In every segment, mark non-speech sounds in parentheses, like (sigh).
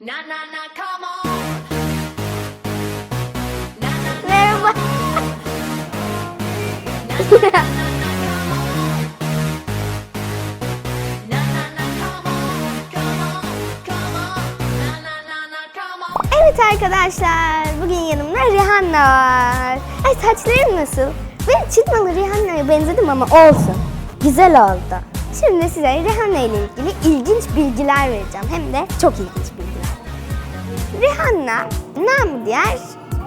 Na na na, come on. Na na na, Merhaba. na na na, come on, come on, come on. Na na na na, come on. evet arkadaşlar, bugün yanımda Rihanna var. Ay saçlarım nasıl? Ben çıkmalı Rihanna'ya benzedim ama olsun. Güzel oldu. Şimdi size Rihanna ile ilgili ilginç bilgiler vereceğim. Hem de çok ilginç bilgiler. Rihanna, nam diğer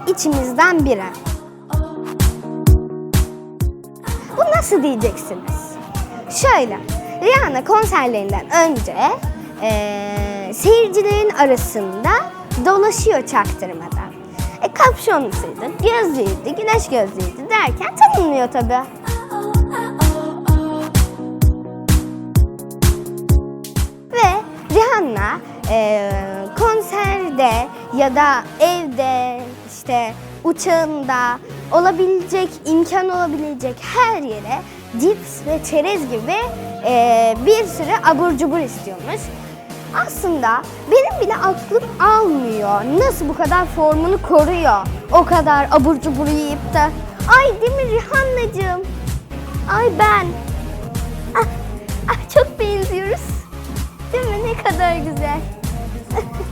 içimizden biri. Bu nasıl diyeceksiniz? Şöyle, Rihanna konserlerinden önce eee, seyircilerin arasında dolaşıyor çaktırmadan. E, kapşonlusuydu, gözlüydü, güneş gözlüydü derken tanınmıyor tabii. Ve Rihanna eee, konserde ya da evde işte uçağında olabilecek, imkan olabilecek her yere cips ve çerez gibi eee, bir sürü abur cubur istiyormuş. Aslında benim bile aklım almıyor. Nasıl bu kadar formunu koruyor? O kadar abur cubur yiyip de. Ay değil mi Rihanna'cığım? Ay ben. Ah, ah çok benziyoruz. Değil mi? Ne kadar güzel. (laughs)